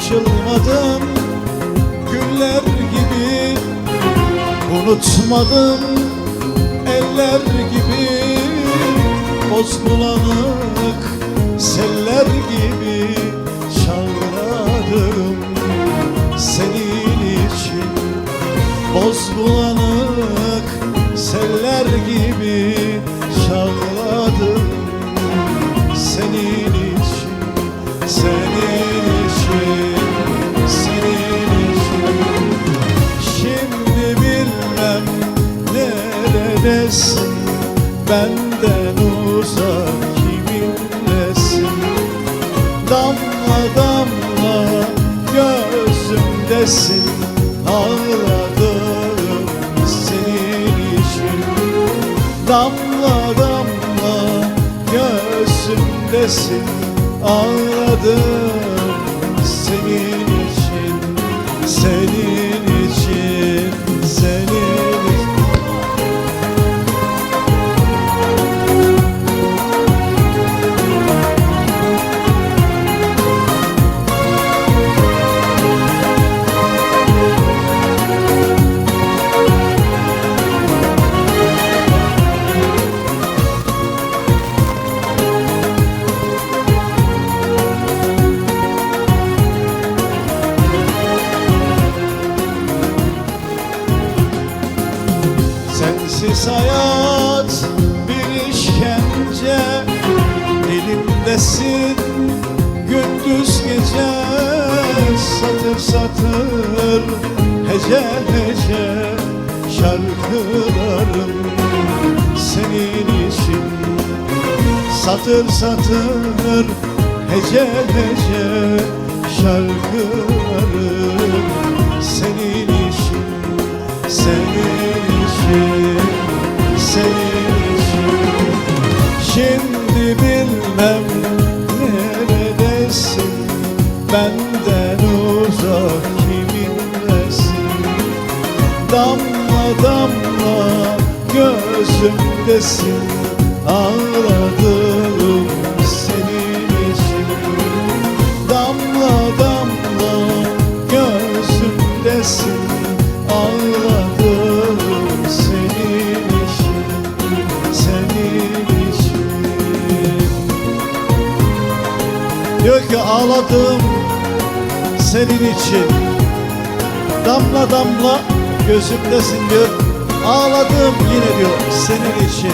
Unutmadım güller gibi. Unutmadım eller gibi. Boz bulanık seller gibi. Çağladım senin için. Boz bulanık seller gibi neredesin? Benden uzak kiminlesin? Damla damla gözümdesin. Ağladım senin için. Damla damla gözümdesin. Ağladım senin için. Senin Sensiz hayat bir işkence. Elimdesin gündüz gece. Satır satır hece hece Şarkılarım senin için. Satır satır hece hece Şarkılarım Şimdi bilmem neredesin? Benden uzak kiminlesin Damla damla gözümdesin. Ağladım Diyor ki ağladım senin için. Damla damla gözümdesin diyor. Ağladım yine diyor senin için